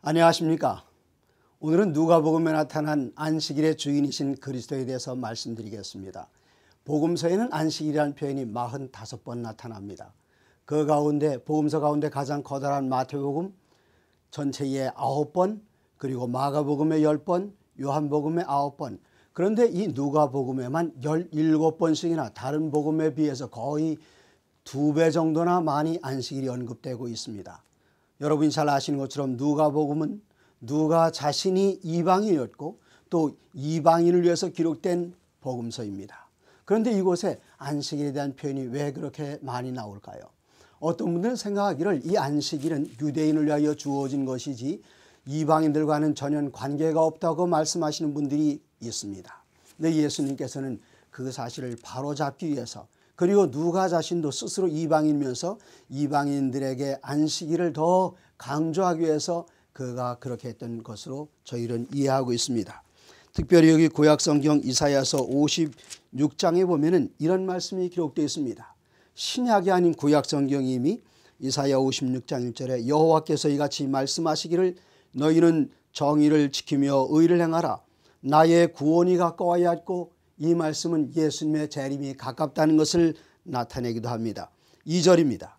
안녕하십니까. 오늘은 누가복음에 나타난 안식일의 주인이신 그리스도에 대해서 말씀드리겠습니다. 복음서에는 안식일이라는 표현이 45번 나타납니다. 그 가운데 복음서 가운데 가장 커다란 마태복음 전체에 9번 그리고 마가복음에 10번 요한복음에 9번 그런데 이 누가복음에만 17번씩이나 다른 복음에 비해서 거의 두 배 정도나 많이 안식일이 언급되고 있습니다. 여러분이 잘 아시는 것처럼 누가복음은 누가 자신이 이방인이었고 또 이방인을 위해서 기록된 복음서입니다. 그런데 이곳에 안식일에 대한 표현이 왜 그렇게 많이 나올까요? 어떤 분들은 생각하기를 이 안식일은 유대인을 위하여 주어진 것이지 이방인들과는 전혀 관계가 없다고 말씀하시는 분들이 있습니다. 근데 예수님께서는 그 사실을 바로잡기 위해서 그리고 누가 자신도 스스로 이방인이면서 이방인들에게 안식일을 더 강조하기 위해서 그가 그렇게 했던 것으로 저희는 이해하고 있습니다. 특별히 여기 구약 성경 이사야서 56장에 보면은 이런 말씀이 기록되어 있습니다. 신약이 아닌 구약 성경이 이미 이사야 56장 1절에 여호와께서 이같이 말씀하시기를 너희는 정의를 지키며 의를 행하라 나의 구원이 가까워야 했고 이 말씀은 예수님의 재림이 가깝다는 것을 나타내기도 합니다. 2절입니다.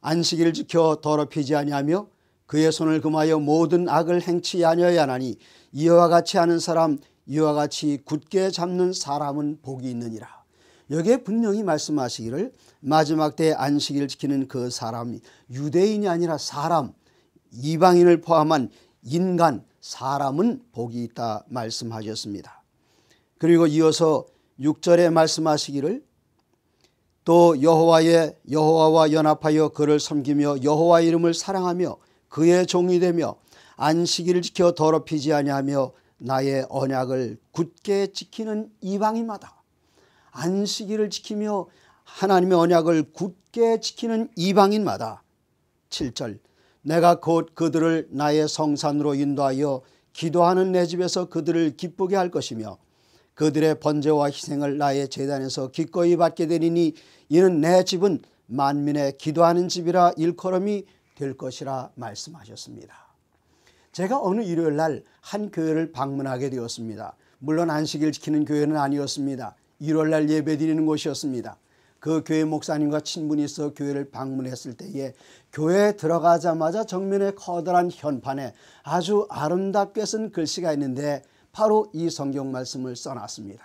안식일을 지켜 더럽히지 아니하며 그의 손을 금하여 모든 악을 행치 아니하여 하나니 이와 같이 하는 사람 이와 같이 굳게 잡는 사람은 복이 있느니라. 여기에 분명히 말씀하시기를 마지막 때 안식일을 지키는 그 사람이 유대인이 아니라 사람 이방인을 포함한 인간 사람은 복이 있다 말씀하셨습니다. 그리고 이어서 6절에 말씀하시기를 또 여호와의 여호와와 연합하여 그를 섬기며 여호와 이름을 사랑하며 그의 종이 되며 안식일을 지켜 더럽히지 아니하며 나의 언약을 굳게 지키는 이방인마다 안식일을 지키며 하나님의 언약을 굳게 지키는 이방인마다 7절 내가 곧 그들을 나의 성산으로 인도하여 기도하는 내 집에서 그들을 기쁘게 할 것이며 그들의 번제와 희생을 나의 재단에서 기꺼이 받게 되리니 이는 내 집은 만민의 기도하는 집이라 일컬음이 될 것이라 말씀하셨습니다. 제가 어느 일요일 날 한 교회를 방문하게 되었습니다. 물론 안식일 지키는 교회는 아니었습니다. 일요일 날 예배 드리는 곳이었습니다. 그 교회 목사님과 친분이 있어 교회를 방문했을 때에 교회에 들어가자마자 정면에 커다란 현판에 아주 아름답게 쓴 글씨가 있는데 바로 이 성경 말씀을 써놨습니다.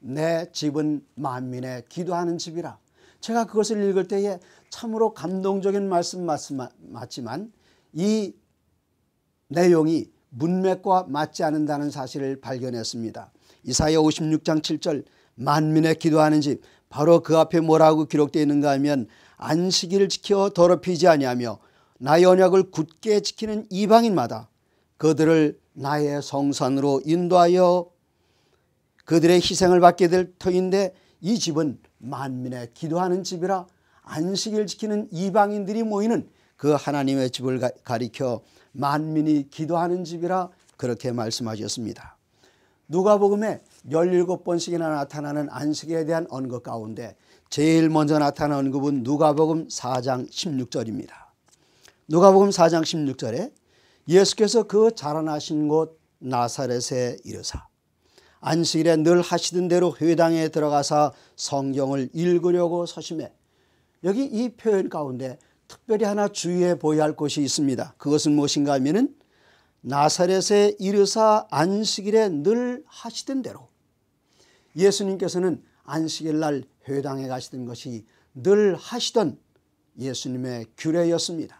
내 집은 만민의 기도하는 집이라. 제가 그것을 읽을 때에 참으로 감동적인 말씀 맞지만 이 내용이 문맥과 맞지 않는다는 사실을 발견했습니다. 이사야 56장 7절 만민의 기도하는 집 바로 그 앞에 뭐라고 기록되어 있는가 하면 안식일을 지켜 더럽히지 아니하며 나의 언약을 굳게 지키는 이방인마다 그들을 나의 성산으로 인도하여 그들의 희생을 받게 될 터인데 이 집은 만민의 기도하는 집이라 안식일 지키는 이방인들이 모이는 그 하나님의 집을 가리켜 만민이 기도하는 집이라 그렇게 말씀하셨습니다. 누가복음에 17번씩이나 나타나는 안식에 대한 언급 가운데 제일 먼저 나타난 언급은 누가복음 4장 16절입니다. 누가복음 4장 16절에 예수께서 그 자라나신 곳 나사렛에 이르사 안식일에 늘 하시던 대로 회당에 들어가서 성경을 읽으려고 서심해 여기 이 표현 가운데 특별히 하나 주의해 보여야 할 것이 있습니다. 그것은 무엇인가 하면은 나사렛에 이르사 안식일에 늘 하시던 대로 예수님께서는 안식일 날 회당에 가시던 것이 늘 하시던 예수님의 규례였습니다.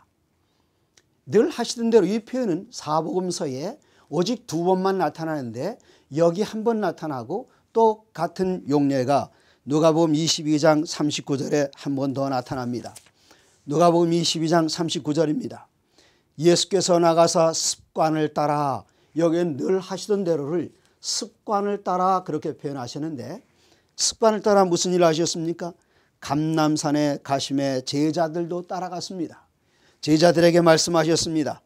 늘 하시던 대로 이 표현은 사복음서에 오직 두 번만 나타나는데 여기 한 번 나타나고 또 같은 용례가 누가복음 22장 39절에 한 번 더 나타납니다. 누가복음 22장 39절입니다. 예수께서 나가사 습관을 따라 여기엔 늘 하시던 대로를 습관을 따라 그렇게 표현하셨는데 습관을 따라 무슨 일을 하셨습니까? 감남산에 가심에 제자들도 따라갔습니다. 제자들에게 말씀하셨습니다.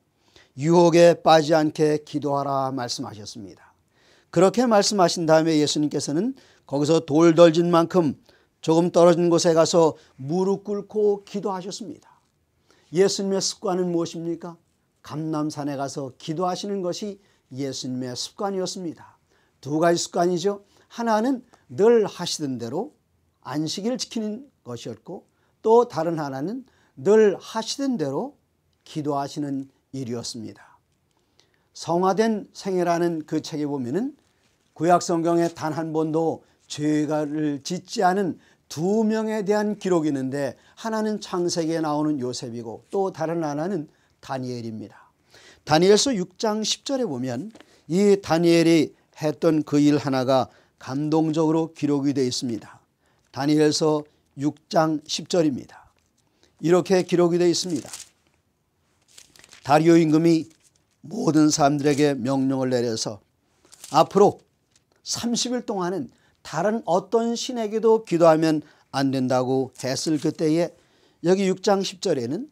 유혹에 빠지 않게 기도하라 말씀하셨습니다. 그렇게 말씀하신 다음에 예수님께서는 거기서 돌 덜진 만큼 조금 떨어진 곳에 가서 무릎 꿇고 기도하셨습니다. 예수님의 습관은 무엇입니까? 감남산에 가서 기도하시는 것이 예수님의 습관이었습니다. 두 가지 습관이죠. 하나는 늘 하시던 대로 안식일을 지키는 것이었고 또 다른 하나는 늘 하시던 대로 기도하시는 일이었습니다. 성화된 생애라는 그 책에 보면은 구약 성경에 단 한 번도 죄가를 짓지 않은 두 명에 대한 기록이 있는데 하나는 창세기에 나오는 요셉이고 또 다른 하나는 다니엘입니다. 다니엘서 6장 10절에 보면 이 다니엘이 했던 그 일 하나가 감동적으로 기록이 되어 있습니다. 다니엘서 6장 10절입니다. 이렇게 기록이 되어 있습니다. 다리오 임금이 모든 사람들에게 명령을 내려서 앞으로 30일 동안은 다른 어떤 신에게도 기도하면 안 된다고 했을 그때에 여기 6장 10절에는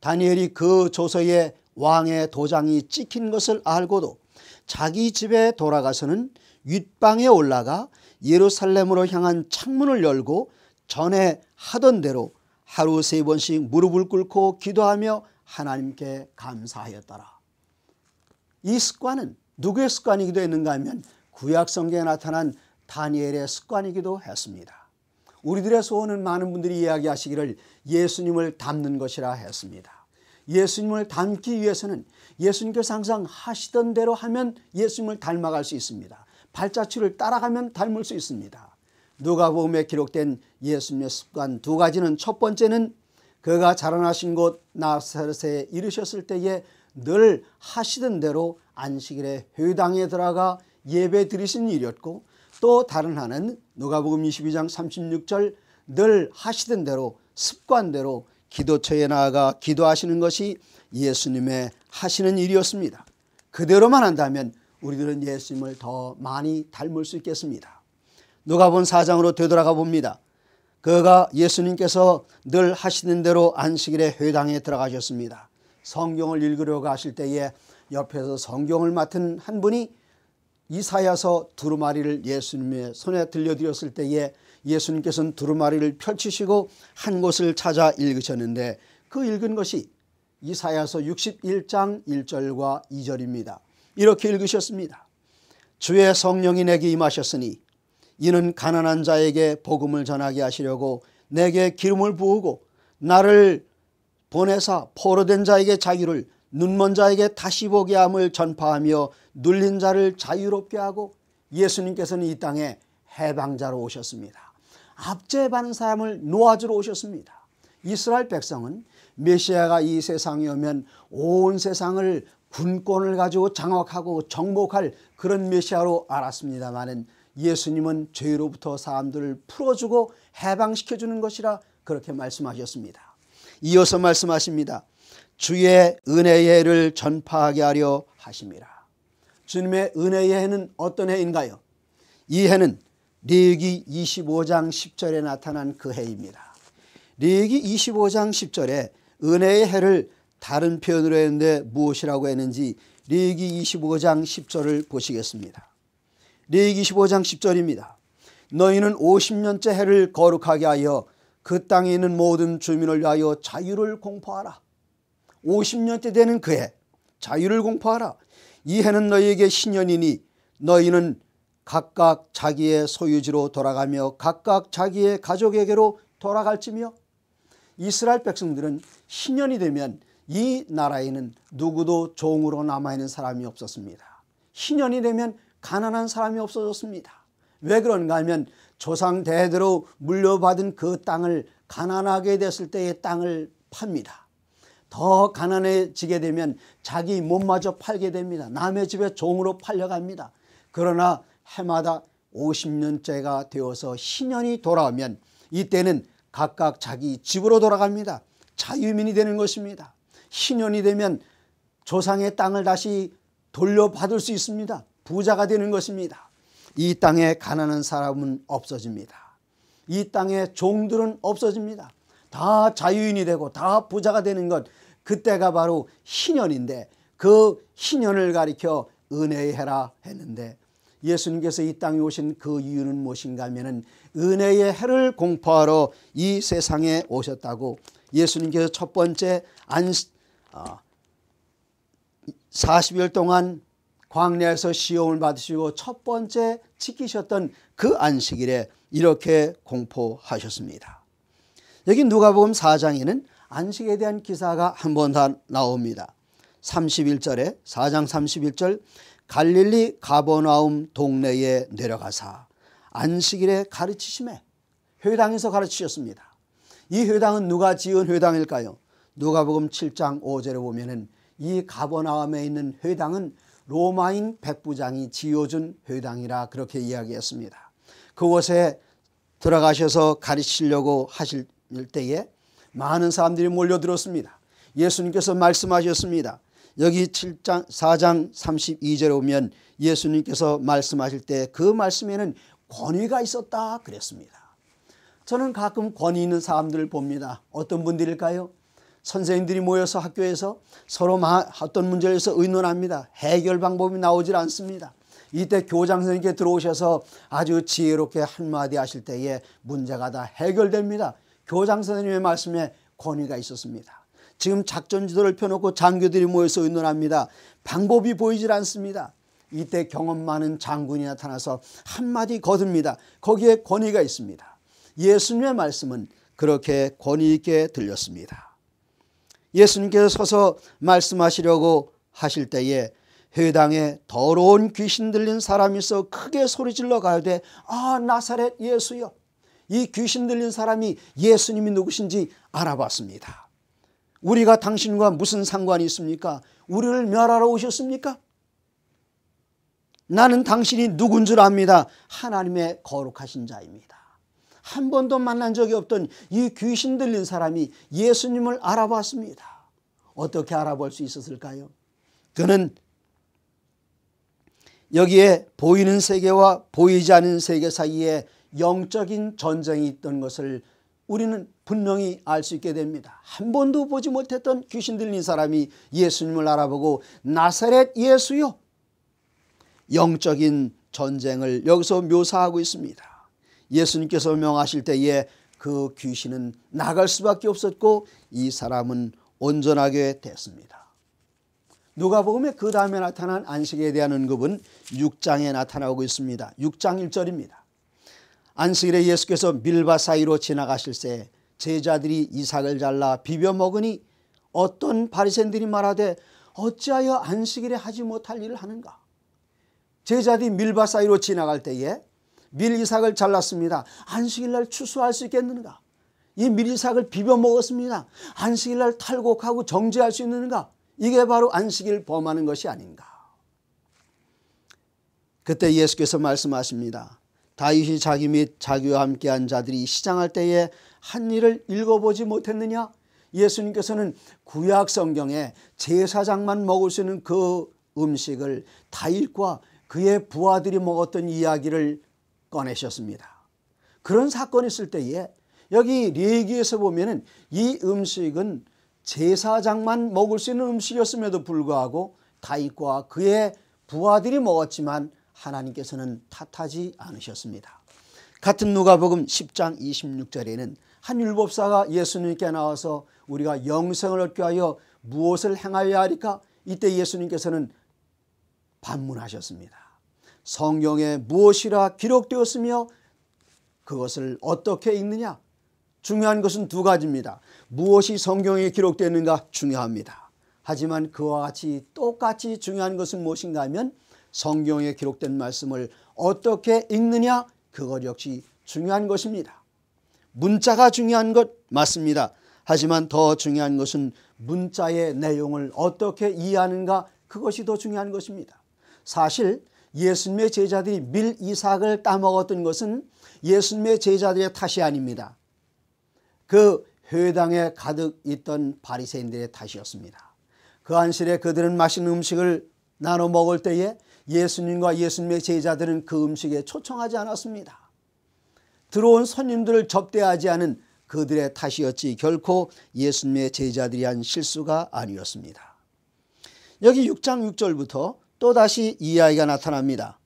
다니엘이 그 조서에 왕의 도장이 찍힌 것을 알고도 자기 집에 돌아가서는 윗방에 올라가 예루살렘으로 향한 창문을 열고 전에 하던 대로 하루 세 번씩 무릎을 꿇고 기도하며 하나님께 감사하였더라. 이 습관은 누구의 습관이기도 했는가 하면 구약 성경에 나타난 다니엘의 습관이기도 했습니다. 우리들의 소원은 많은 분들이 이야기하시기를 예수님을 닮는 것이라 했습니다. 예수님을 닮기 위해서는 예수님께서 항상 하시던 대로 하면 예수님을 닮아갈 수 있습니다. 발자취를 따라가면 닮을 수 있습니다. 누가복음에 기록된 예수님의 습관 두 가지는 첫 번째는 그가 자라나신 곳 나사렛에 이르셨을 때에 늘 하시던 대로 안식일에 회당에 들어가 예배 드리신 일이었고 또 다른 하나는 누가복음 22장 36절 늘 하시던 대로 습관대로 기도처에 나아가 기도하시는 것이 예수님의 하시는 일이었습니다. 그대로만 한다면 우리들은 예수님을 더 많이 닮을 수 있겠습니다. 누가본 4장으로 되돌아가 봅니다. 그가 예수님께서 늘 하시는 대로 안식일에 회당에 들어가셨습니다. 성경을 읽으려고 하실 때에 옆에서 성경을 맡은 한 분이 이사야서 두루마리를 예수님의 손에 들려드렸을 때에 예수님께서는 두루마리를 펼치시고 한 곳을 찾아 읽으셨는데 그 읽은 것이 이사야서 61장 1절과 2절입니다. 이렇게 읽으셨습니다. 주의 성령이 내게 임하셨으니 이는 가난한 자에게 복음을 전하게 하시려고 내게 기름을 부으고 나를 보내사 포로된 자에게 자유를 눈먼 자에게 다시 보게 함을 전파하며 눌린 자를 자유롭게 하고 예수님께서는 이 땅에 해방자로 오셨습니다. 압제받는 사람을 놓아주러 오셨습니다. 이스라엘 백성은 메시아가 이 세상에 오면 온 세상을 군권을 가지고 장악하고 정복할 그런 메시아로 알았습니다마는 예수님은 죄로부터 사람들을 풀어주고 해방시켜 주는 것이라 그렇게 말씀하셨습니다. 이어서 말씀하십니다. 주의 은혜의 해를 전파하게 하려 하심이라. 주님의 은혜의 해는 어떤 해인가요? 이 해는 레기 25장 10절에 나타난 그 해입니다. 레기 25장 10절에 은혜의 해를 다른 표현으로 했는데 무엇이라고 했는지 레기 25장 10절을 보시겠습니다. 레기 25장 10절입니다. 너희는 50년째 해를 거룩하게 하여 그 땅에 있는 모든 주민을 위하여 자유를 공포하라. 50년째 되는 그 해 자유를 공포하라. 이 해는 너희에게 신년이니 너희는 각각 자기의 소유지로 돌아가며 각각 자기의 가족에게로 돌아갈지며 이스라엘 백성들은 신년이 되면 이 나라에는 누구도 종으로 남아있는 사람이 없었습니다. 신년이 되면 가난한 사람이 없어졌습니다. 왜 그런가 하면 조상 대대로 물려받은 그 땅을 가난하게 됐을 때의 땅을 팝니다. 더 가난해지게 되면 자기 몸마저 팔게 됩니다. 남의 집에 종으로 팔려갑니다. 그러나 해마다 50년째가 되어서 신년이 돌아오면 이때는 각각 자기 집으로 돌아갑니다. 자유민이 되는 것입니다. 신년이 되면 조상의 땅을 다시 돌려받을 수 있습니다. 부자가 되는 것입니다. 이 땅에 가난한 사람은 없어집니다. 이 땅에 종들은 없어집니다. 다 자유인이 되고 다 부자가 되는 것 그때가 바로 희년인데 그 희년을 가리켜 은혜의 해라 했는데 예수님께서 이 땅에 오신 그 이유는 무엇인가 하면 은혜의 해를 공포하러 이 세상에 오셨다고 예수님께서 첫 번째 안 어, 40일 동안 광야에서 시험을 받으시고 첫 번째 지키셨던 그 안식일에 이렇게 공포하셨습니다. 여기 누가복음 4장에는 안식에 대한 기사가 한 번 더 나옵니다. 31절에 4장 31절 갈릴리 가버나움 동네에 내려가사 안식일에 가르치심에 회당에서 가르치셨습니다. 이 회당은 누가 지은 회당일까요? 누가복음 7장 5절에 보면은 이 가버나움에 있는 회당은 로마인 백부장이 지어준 회당이라 그렇게 이야기했습니다. 그곳에 들어가셔서 가르치려고 하실 때에 많은 사람들이 몰려들었습니다. 예수님께서 말씀하셨습니다. 여기 7장 4장 32절에 오면 예수님께서 말씀하실 때 그 말씀에는 권위가 있었다 그랬습니다. 저는 가끔 권위 있는 사람들을 봅니다. 어떤 분들일까요? 선생님들이 모여서 학교에서 서로 어떤 문제에 서 의논합니다. 해결 방법이 나오질 않습니다. 이때 교장 선생님께 들어오셔서 아주 지혜롭게 한마디 하실 때에 문제가 다 해결됩니다. 교장 선생님의 말씀에 권위가 있었습니다. 지금 작전 지도를 펴놓고 장교들이 모여서 의논합니다. 방법이 보이질 않습니다. 이때 경험 많은 장군이 나타나서 한마디 거듭니다. 거기에 권위가 있습니다. 예수님의 말씀은 그렇게 권위 있게 들렸습니다. 예수님께서 서서 말씀하시려고 하실 때에 회당에 더러운 귀신 들린 사람이 있어 크게 소리질러 가야돼 아 나사렛 예수여 이 귀신 들린 사람이 예수님이 누구신지 알아봤습니다. 우리가 당신과 무슨 상관이 있습니까? 우리를 멸하러 오셨습니까? 나는 당신이 누군 줄 압니다. 하나님의 거룩하신 자입니다. 한 번도 만난 적이 없던 이 귀신 들린 사람이 예수님을 알아봤습니다. 어떻게 알아볼 수 있었을까요? 그는 여기에 보이는 세계와 보이지 않는 세계 사이에 영적인 전쟁이 있던 것을 우리는 분명히 알 수 있게 됩니다. 한 번도 보지 못했던 귀신 들린 사람이 예수님을 알아보고 나사렛 예수요. 영적인 전쟁을 여기서 묘사하고 있습니다. 예수님께서 명하실 때에 그 귀신은 나갈 수밖에 없었고 이 사람은 온전하게 됐습니다. 누가복음의 그 다음에 나타난 안식에 대한 언급은 6장에 나타나고 있습니다. 6장 1절입니다. 안식일에 예수께서 밀밭 사이로 지나가실 때 제자들이 이삭을 잘라 비벼 먹으니 어떤 바리새인들이 말하되 어찌하여 안식일에 하지 못할 일을 하는가? 제자들이 밀밭 사이로 지나갈 때에 밀이삭을 잘랐습니다. 안식일날 추수할 수 있겠는가? 이 밀이삭을 비벼 먹었습니다. 안식일날 탈곡하고 정죄할 수 있는가? 이게 바로 안식일 범하는 것이 아닌가? 그때 예수께서 말씀하십니다. 다윗이 자기 및 자기와 함께한 자들이 시장할 때에 한 일을 읽어보지 못했느냐? 예수님께서는 구약 성경에 제사장만 먹을 수 있는 그 음식을 다윗과 그의 부하들이 먹었던 이야기를 꺼내셨습니다. 그런 사건이 있을 때에 여기 레기에서 보면은 이 음식은 제사장만 먹을 수 있는 음식이었음에도 불구하고 다윗과 그의 부하들이 먹었지만 하나님께서는 탓하지 않으셨습니다. 같은 누가복음 10장 26절에는 한 율법사가 예수님께 나와서 우리가 영생을 얻게 하여 무엇을 행하여야 하리까? 이때 예수님께서는 반문하셨습니다. 성경에 무엇이라 기록되었으며 그것을 어떻게 읽느냐? 중요한 것은 두 가지입니다. 무엇이 성경에 기록되는가 중요합니다. 하지만 그와 같이 똑같이 중요한 것은 무엇인가 하면 성경에 기록된 말씀을 어떻게 읽느냐 그것 역시 중요한 것입니다. 문자가 중요한 것 맞습니다. 하지만 더 중요한 것은 문자의 내용을 어떻게 이해하는가 그것이 더 중요한 것입니다. 사실 예수님의 제자들이 밀 이삭을 따먹었던 것은 예수님의 제자들의 탓이 아닙니다. 그 회당에 가득 있던 바리새인들의 탓이었습니다. 그 안실에 그들은 맛있는 음식을 나눠 먹을 때에 예수님과 예수님의 제자들은 그 음식에 초청하지 않았습니다. 들어온 손님들을 접대하지 않은 그들의 탓이었지 결코 예수님의 제자들이 한 실수가 아니었습니다. 여기 6장 6절부터 또다시 이야기가 나타납니다.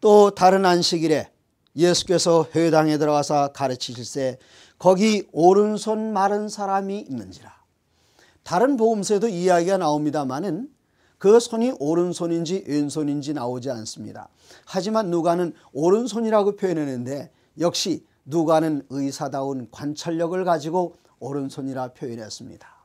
또 다른 안식일에 예수께서 회당에 들어가서 가르치실세 거기 오른손 마른 사람이 있는지라. 다른 복음서에도 이야기가 나옵니다마는 그 손이 오른손인지 왼손인지 나오지 않습니다. 하지만 누가는 오른손이라고 표현했는데 역시 누가는 의사다운 관찰력을 가지고 오른손이라 표현했습니다.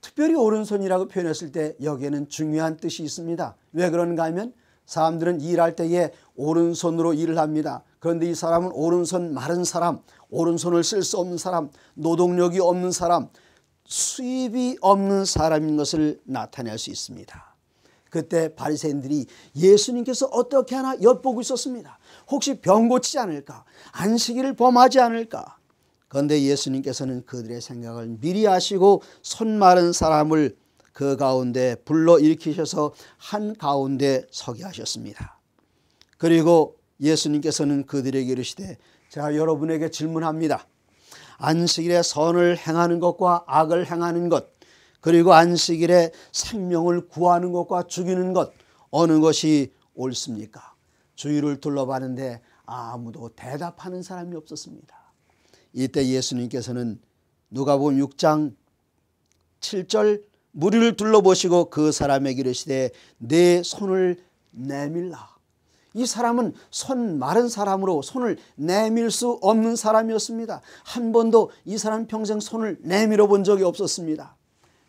특별히 오른손이라고 표현했을 때 여기에는 중요한 뜻이 있습니다. 왜 그런가 하면 사람들은 일할 때에 오른손으로 일을 합니다. 그런데 이 사람은 오른손 마른 사람, 오른손을 쓸 수 없는 사람, 노동력이 없는 사람, 수입이 없는 사람인 것을 나타낼 수 있습니다. 그때 바리새인들이 예수님께서 어떻게 하나 엿보고 있었습니다. 혹시 병 고치지 않을까? 안식일을 범하지 않을까? 그런데 예수님께서는 그들의 생각을 미리 아시고 손 마른 사람을 그 가운데 불러 일으키셔서 한 가운데 서게 하셨습니다. 그리고 예수님께서는 그들에게 이르시되 제가 여러분에게 질문합니다. 안식일에 선을 행하는 것과 악을 행하는 것 그리고 안식일에 생명을 구하는 것과 죽이는 것 어느 것이 옳습니까? 주위를 둘러봤는데 아무도 대답하는 사람이 없었습니다. 이때 예수님께서는 누가복음 6장 7절 무리를 둘러보시고 그 사람에게 이르시되 내 손을 내밀라. 이 사람은 손 마른 사람으로 손을 내밀 수 없는 사람이었습니다. 한 번도 이 사람 평생 손을 내밀어 본 적이 없었습니다.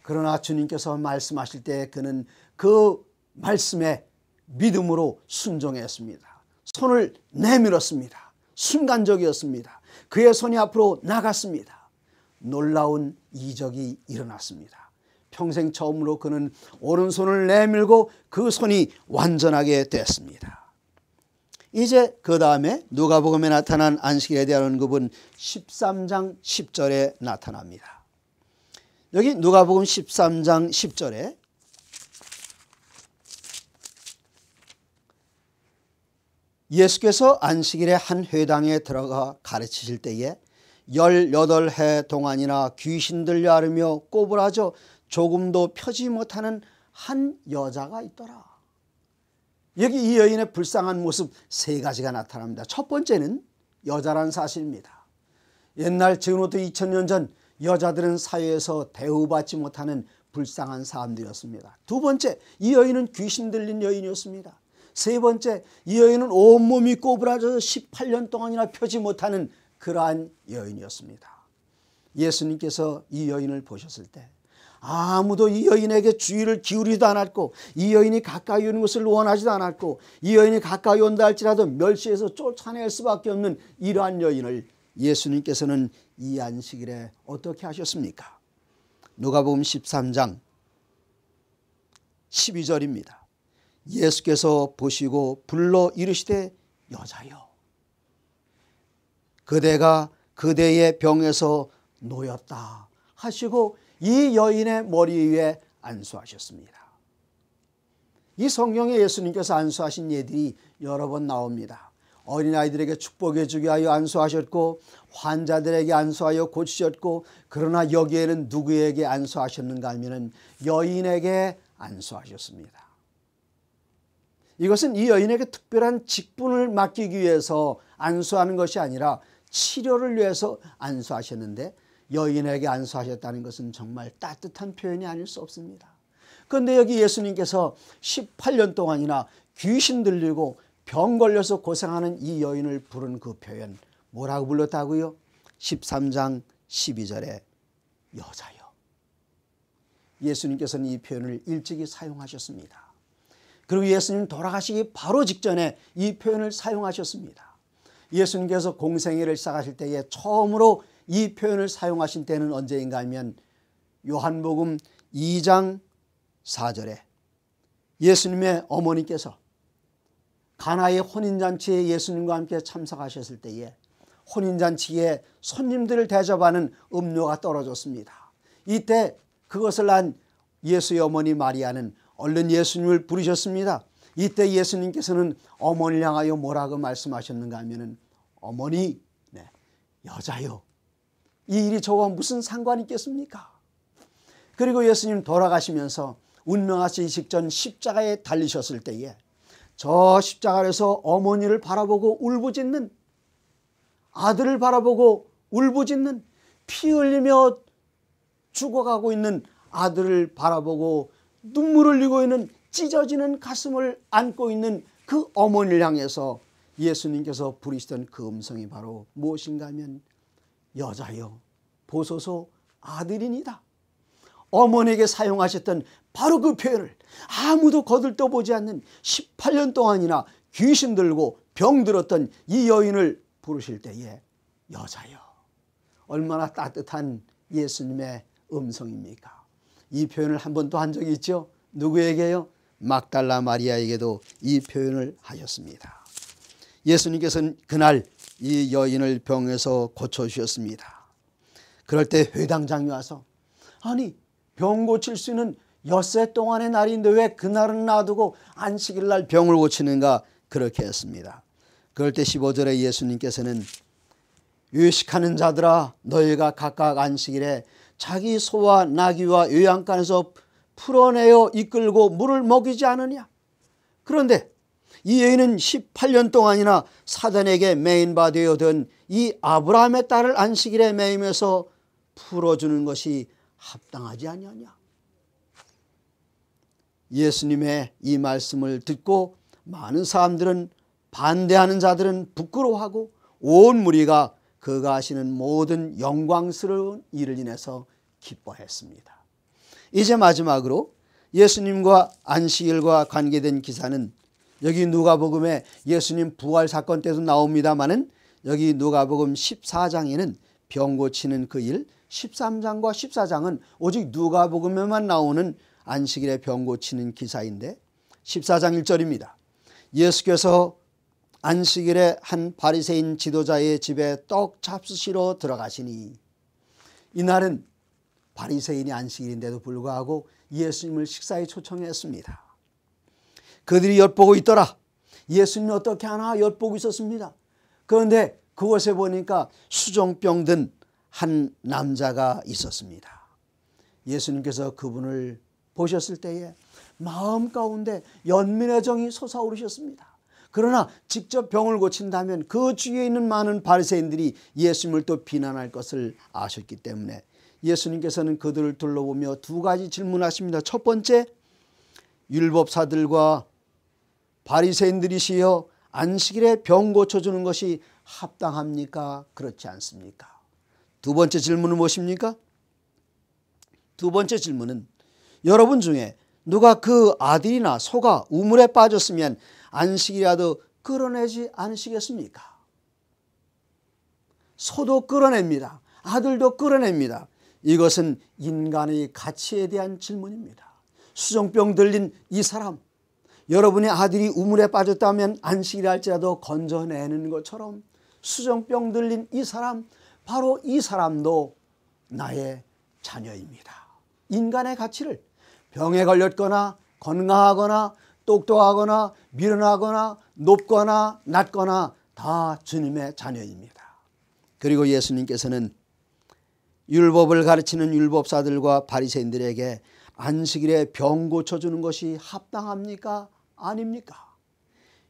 그러나 주님께서 말씀하실 때 그는 그 말씀에 믿음으로 순종했습니다. 손을 내밀었습니다. 순간적이었습니다. 그의 손이 앞으로 나갔습니다. 놀라운 이적이 일어났습니다. 평생 처음으로 그는 오른손을 내밀고 그 손이 완전하게 됐습니다. 이제 그 다음에 누가복음에 나타난 안식일에 대한 언급은 13장 10절에 나타납니다. 여기 누가복음 13장 10절에 예수께서 안식일에 한 회당에 들어가 가르치실 때에 18해 동안이나 귀신 들려 앓으며 꼬부라져 조금도 펴지 못하는 한 여자가 있더라. 여기 이 여인의 불쌍한 모습 세 가지가 나타납니다. 첫 번째는 여자란 사실입니다. 옛날 지금부터 2000년 전 여자들은 사회에서 대우받지 못하는 불쌍한 사람들이었습니다. 두 번째, 이 여인은 귀신 들린 여인이었습니다. 세 번째, 이 여인은 온몸이 꼬부라져서 18년 동안이나 펴지 못하는 그러한 여인이었습니다. 예수님께서 이 여인을 보셨을 때 아무도 이 여인에게 주의를 기울이지도 않았고 이 여인이 가까이 오는 것을 원하지도 않았고 이 여인이 가까이 온다 할지라도 멸시해서 쫓아낼 수밖에 없는 이러한 여인을 예수님께서는 이 안식일에 어떻게 하셨습니까? 누가복음 13장 12절입니다. 예수께서 보시고 불러 이르시되 여자여 그대가 그대의 병에서 놓였다 하시고 이 여인의 머리 위에 안수하셨습니다. 이 성경에 예수님께서 안수하신 예들이 여러 번 나옵니다. 어린아이들에게 축복해 주게 하여 안수하셨고 환자들에게 안수하여 고치셨고 그러나 여기에는 누구에게 안수하셨는가 하면 여인에게 안수하셨습니다. 이것은 이 여인에게 특별한 직분을 맡기기 위해서 안수하는 것이 아니라 치료를 위해서 안수하셨는데 여인에게 안수하셨다는 것은 정말 따뜻한 표현이 아닐 수 없습니다. 그런데 여기 예수님께서 18년 동안이나 귀신 들리고 병 걸려서 고생하는 이 여인을 부른 그 표현 뭐라고 불렀다고요? 13장 12절에 여자요. 예수님께서는 이 표현을 일찍이 사용하셨습니다. 그리고 예수님 돌아가시기 바로 직전에 이 표현을 사용하셨습니다. 예수님께서 공생애를 시작하실 때에 처음으로 이 표현을 사용하신 때는 언제인가 하면 요한복음 2장 4절에 예수님의 어머니께서 가나의 혼인잔치에 예수님과 함께 참석하셨을 때에 혼인잔치에 손님들을 대접하는 음료가 떨어졌습니다. 이때 그것을 난 예수의 어머니 마리아는 얼른 예수님을 부르셨습니다. 이때 예수님께서는 어머니를 향하여 뭐라고 말씀하셨는가 하면은 어머니 네, 여자요. 이 일이 저와 무슨 상관이 있겠습니까? 그리고 예수님 돌아가시면서 운명하시 직전 십자가에 달리셨을 때에 저 십자가에서 어머니를 바라보고 울부짖는 아들을 바라보고 울부짖는 피 흘리며 죽어가고 있는 아들을 바라보고 눈물 흘리고 있는 찢어지는 가슴을 안고 있는 그 어머니를 향해서 예수님께서 부르시던 그 음성이 바로 무엇인가 하면 여자여 보소서 아들이니다. 어머니에게 사용하셨던 바로 그 표현을 아무도 거들떠보지 않는 18년 동안이나 귀신 들고 병 들었던 이 여인을 부르실 때에 여자여 얼마나 따뜻한 예수님의 음성입니까? 이 표현을 한 번 또 한 적이 있죠. 누구에게요? 막달라 마리아에게도 이 표현을 하셨습니다. 예수님께서는 그날 이 여인을 병에서 고쳐주셨습니다. 그럴 때 회당장이 와서 아니 병 고칠 수 있는 엿새 동안의 날인데 왜 그날은 놔두고 안식일 날 병을 고치는가 그렇게 했습니다. 그럴 때 15절에 예수님께서는 외식하는 자들아 너희가 각각 안식일에 자기 소와 나귀와 요양간에서 풀어내어 이끌고 물을 먹이지 않으냐. 그런데 이 여인은 18년 동안이나 사단에게 메인바 되어든 이 아브라함의 딸을 안식일에 매이면서 풀어주는 것이 합당하지 아니하냐. 예수님의 이 말씀을 듣고 많은 사람들은 반대하는 자들은 부끄러워하고 온 무리가 그가 하시는 모든 영광스러운 일을 인해서 기뻐했습니다. 이제 마지막으로 예수님과 안식일과 관계된 기사는 여기 누가복음에 예수님 부활 사건 때도 나옵니다마는 여기 누가복음 14장에는 병 고치는 그 일, 13장과 14장은 오직 누가복음에만 나오는 안식일에 병 고치는 기사인데 14장 1절입니다. 예수께서 안식일에 한 바리새인 지도자의 집에 떡 잡수시러 들어가시니 이날은 바리새인이 안식일인데도 불구하고 예수님을 식사에 초청했습니다. 그들이 엿보고 있더라. 예수님 어떻게 하나 엿보고 있었습니다. 그런데 그곳에 보니까 수종병 든 한 남자가 있었습니다. 예수님께서 그분을 보셨을 때에 마음 가운데 연민의 정이 솟아오르셨습니다. 그러나 직접 병을 고친다면 그 주위에 있는 많은 바리새인들이 예수님을 또 비난할 것을 아셨기 때문에 예수님께서는 그들을 둘러보며 두 가지 질문하십니다. 첫 번째, 율법사들과 바리새인들이시여 안식일에 병 고쳐주는 것이 합당합니까? 그렇지 않습니까? 두 번째 질문은 무엇입니까? 두 번째 질문은 여러분 중에 누가 그 아들이나 소가 우물에 빠졌으면 안식이라도 끌어내지 않으시겠습니까? 소도 끌어냅니다. 아들도 끌어냅니다. 이것은 인간의 가치에 대한 질문입니다. 수정병 들린 이 사람, 여러분의 아들이 우물에 빠졌다면 안식이라 할지라도 건져내는 것처럼 수정병 들린 이 사람, 바로 이 사람도 나의 자녀입니다. 인간의 가치를 병에 걸렸거나 건강하거나 똑똑하거나 미련하거나 높거나 낮거나 다 주님의 자녀입니다. 그리고 예수님께서는 율법을 가르치는 율법사들과 바리새인들에게 안식일에 병 고쳐주는 것이 합당합니까? 아닙니까?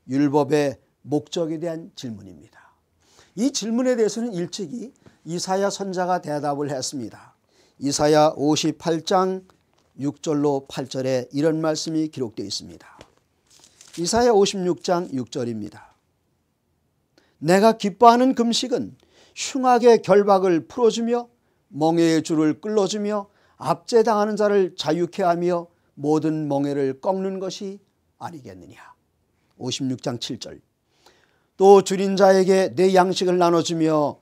율법의 목적에 대한 질문입니다. 이 질문에 대해서는 일찍이 이사야 선자가 대답을 했습니다. 이사야 58장 6절로 8절에 이런 말씀이 기록되어 있습니다. 이사야 56장 6절입니다. 내가 기뻐하는 금식은 흉악의 결박을 풀어주며 멍에의 줄을 끌어주며 압제당하는 자를 자유케 하며 모든 멍에를 꺾는 것이 아니겠느냐. 56장 7절. 또 줄인 자에게 내 양식을 나눠주며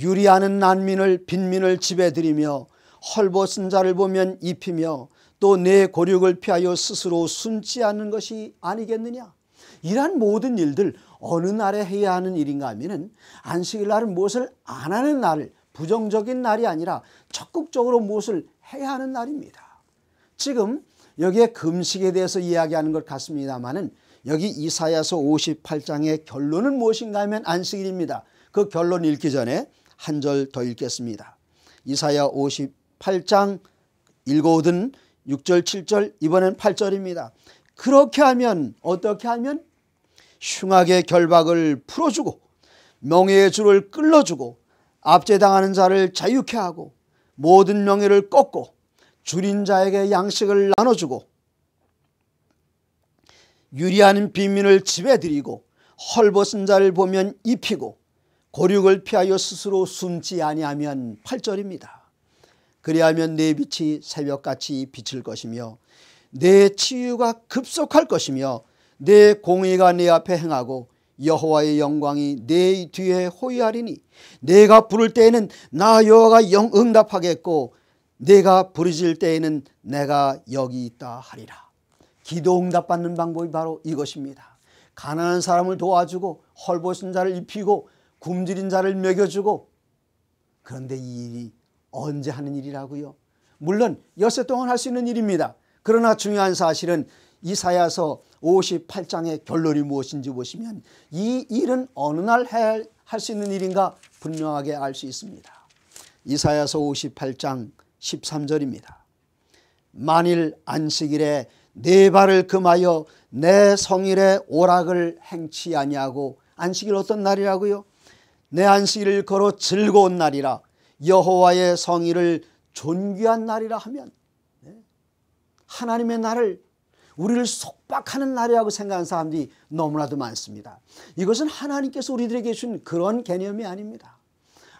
유리하는 난민을 빈민을 들이며 헐벗은 자를 보면 입히며 또 내 고륙을 피하여 스스로 숨지 않는 것이 아니겠느냐? 이러한 모든 일들 어느 날에 해야 하는 일인가 하면 안식일 날은 무엇을 안 하는 날 부정적인 날이 아니라 적극적으로 무엇을 해야 하는 날입니다. 지금 여기에 금식에 대해서 이야기하는 것 같습니다만은 여기 이사야서 58장의 결론은 무엇인가 하면 안식일입니다. 그 결론 읽기 전에 한 절 더 읽겠습니다. 이사야 8장 읽어오던 6절 7절 이번엔 8절입니다. 그렇게 하면 어떻게 하면 흉악의 결박을 풀어주고 명예의 줄을 끌어주고 압제당하는 자를 자유케 하고 모든 명예를 꺾고 줄인 자에게 양식을 나눠주고 유리한 빈민을 들이고 헐벗은 자를 보면 입히고 고륙을 피하여 스스로 숨지 아니하면 8절입니다. 그리하면 내 빛이 새벽같이 비칠 것이며 내 치유가 급속할 것이며 내 공의가 내 앞에 행하고 여호와의 영광이 내 뒤에 호위하리니 내가 부를 때에는 나 여호와가 영 응답하겠고 내가 부르질 때에는 내가 여기 있다 하리라. 기도 응답받는 방법이 바로 이것입니다. 가난한 사람을 도와주고 헐벗은 자를 입히고 굶주린 자를 먹여주고 그런데 이 일이 언제 하는 일이라고요? 물론 엿새 동안 할 수 있는 일입니다. 그러나 중요한 사실은 이사야서 58장의 결론이 무엇인지 보시면 이 일은 어느 날 할 수 있는 일인가 분명하게 알 수 있습니다. 이사야서 58장 13절입니다. 만일 안식일에 내 발을 금하여 내 성일에 오락을 행치 아니하고 안식일 어떤 날이라고요? 내 안식일을 걸어 즐거운 날이라 여호와의 성일을 존귀한 날이라 하면 네? 하나님의 날을 우리를 속박하는 날이라고 생각하는 사람들이 너무나도 많습니다. 이것은 하나님께서 우리들에게 주신 그런 개념이 아닙니다.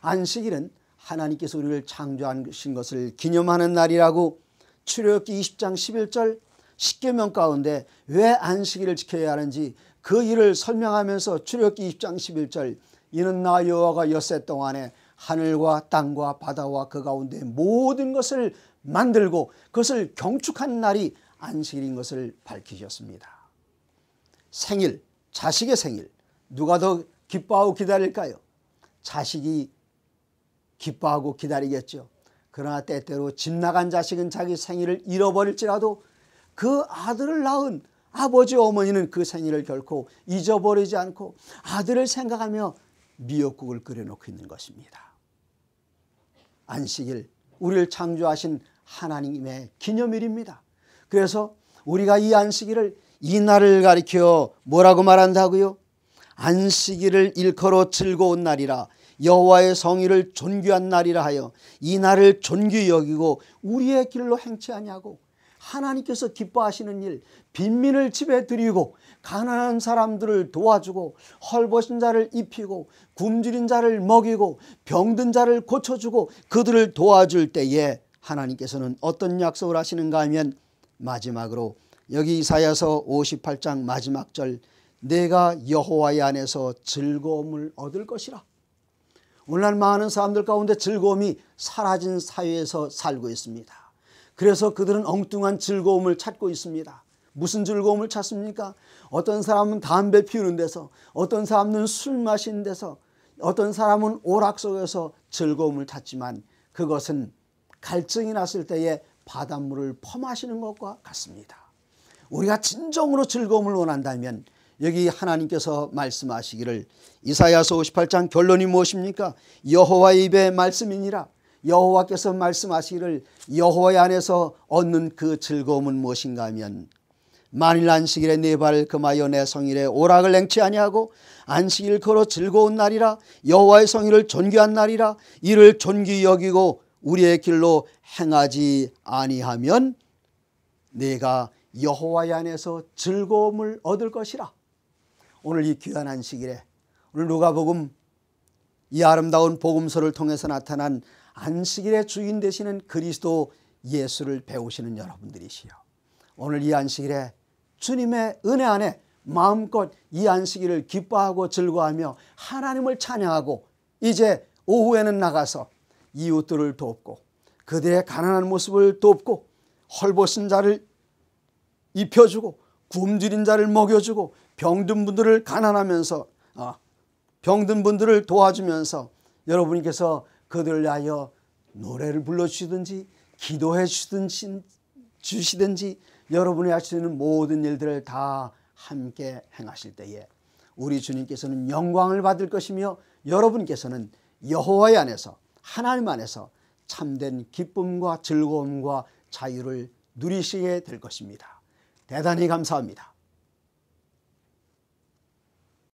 안식일은 하나님께서 우리를 창조하신 것을 기념하는 날이라고 출애굽기 20장 11절 10계명 가운데 왜 안식일을 지켜야 하는지 그 일을 설명하면서 출애굽기 20장 11절 이는 나 여호와가 엿새 동안에 하늘과 땅과 바다와 그 가운데 모든 것을 만들고 그것을 경축한 날이 안식일인 것을 밝히셨습니다. 생일, 자식의 생일 누가 더 기뻐하고 기다릴까요? 자식이 기뻐하고 기다리겠죠. 그러나 때때로 집 나간 자식은 자기 생일을 잃어버릴지라도 그 아들을 낳은 아버지 어머니는 그 생일을 결코 잊어버리지 않고 아들을 생각하며 미역국을 끓여놓고 있는 것입니다. 안식일 우리를 창조하신 하나님의 기념일입니다. 그래서 우리가 이 안식일을 이 날을 가리켜 뭐라고 말한다고요? 안식일을 일컬어 즐거운 날이라 여호와의 성의를 존귀한 날이라 하여 이 날을 존귀 여기고 우리의 길로 행치 하냐고 하나님께서 기뻐하시는 일 빈민을 집에 드리고 가난한 사람들을 도와주고 헐벗은 자를 입히고 굶주린 자를 먹이고 병든 자를 고쳐주고 그들을 도와줄 때에 하나님께서는 어떤 약속을 하시는가 하면 마지막으로 여기 이사야서 58장 마지막 절 내가 여호와의 안에서 즐거움을 얻을 것이라 오늘날 많은 사람들 가운데 즐거움이 사라진 사회에서 살고 있습니다 그래서 그들은 엉뚱한 즐거움을 찾고 있습니다. 무슨 즐거움을 찾습니까? 어떤 사람은 담배 피우는 데서, 어떤 사람은 술 마시는 데서, 어떤 사람은 오락 속에서 즐거움을 찾지만 그것은 갈증이 났을 때에 바닷물을 퍼마시는 것과 같습니다. 우리가 진정으로 즐거움을 원한다면 여기 하나님께서 말씀하시기를 이사야서 58장 결론이 무엇입니까? 여호와의 입의 말씀이니라. 여호와께서 말씀하시기를 여호와의 안에서 얻는 그 즐거움은 무엇인가 하면 만일 안식일에 네 발을 금하여 내 성일에 오락을 냉치 아니하고 안식일 걸어 즐거운 날이라 여호와의 성일을 존귀한 날이라 이를 존귀 여기고 우리의 길로 행하지 아니하면 내가 여호와의 안에서 즐거움을 얻을 것이라 오늘 이 귀한 안식일에 오늘 누가복음 이 아름다운 복음서를 통해서 나타난 안식일의 주인 되시는 그리스도 예수를 배우시는 여러분들이시요. 오늘 이 안식일에 주님의 은혜 안에 마음껏 이 안식일을 기뻐하고 즐거워하며 하나님을 찬양하고 이제 오후에는 나가서 이웃들을 돕고 그들의 가난한 모습을 돕고 헐벗은 자를 입혀주고 굶주린 자를 먹여주고 병든 분들을 가난하면서 어, 병든 분들을 도와주면서 여러분께서 그들을 위하여 노래를 불러주시든지 기도해 주시든지, 주시든지 여러분이 있는 모든 일들을 다 함께 행하실 때에 우리 주님께서는 영광을 받을 것이며 여러분께서는 여호와의 안에서 하나님 안에서 참된 기쁨과 즐거움과 자유를 누리시게 될 것입니다. 대단히 감사합니다.